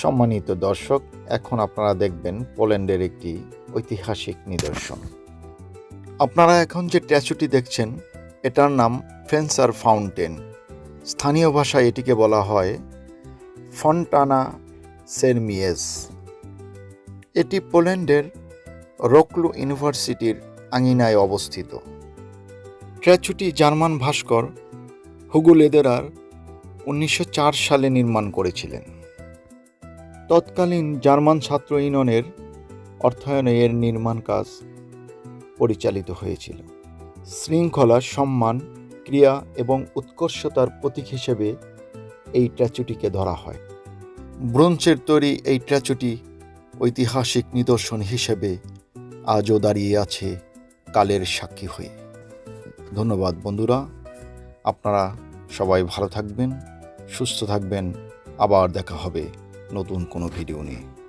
সম্মানিত দর্শক, এখন আপনারা দেখবেন পোল্যান্ডের একটি ঐতিহাসিক নিদর্শন। আপনারা এখন যে স্ট্যাচুটি দেখছেন, এটার নাম ফেন্সার ফাউন্টেন। স্থানীয় ভাষায় এটিকে বলা হয় ফন্টানা সেরমিয়েস। এটি পোল্যান্ডের রোকলু ইউনিভার্সিটির আঙিনায় অবস্থিত। স্ট্যাচুটি জার্মান ভাস্কর হুগু লেদেরার উনিশশো সালে নির্মাণ করেছিলেন। তৎকালীন জার্মান ছাত্র ইউনিয়নের অর্থায়নে এর নির্মাণ কাজ পরিচালিত হয়েছিল। শৃঙ্খলা, সম্মান, ক্রিয়া এবং উৎকর্ষতার প্রতীক হিসেবে এই স্ট্যাচুটিকে ধরা হয়। ব্রোঞ্চের তৈরি এই স্ট্যাচুটি ঐতিহাসিক নিদর্শন হিসেবে আজও দাঁড়িয়ে আছে কালের সাক্ষী হয়ে। ধন্যবাদ বন্ধুরা, আপনারা সবাই ভালো থাকবেন, সুস্থ থাকবেন, আবার দেখা হবে। নতুন কোনো ভিডিও নিয়ে।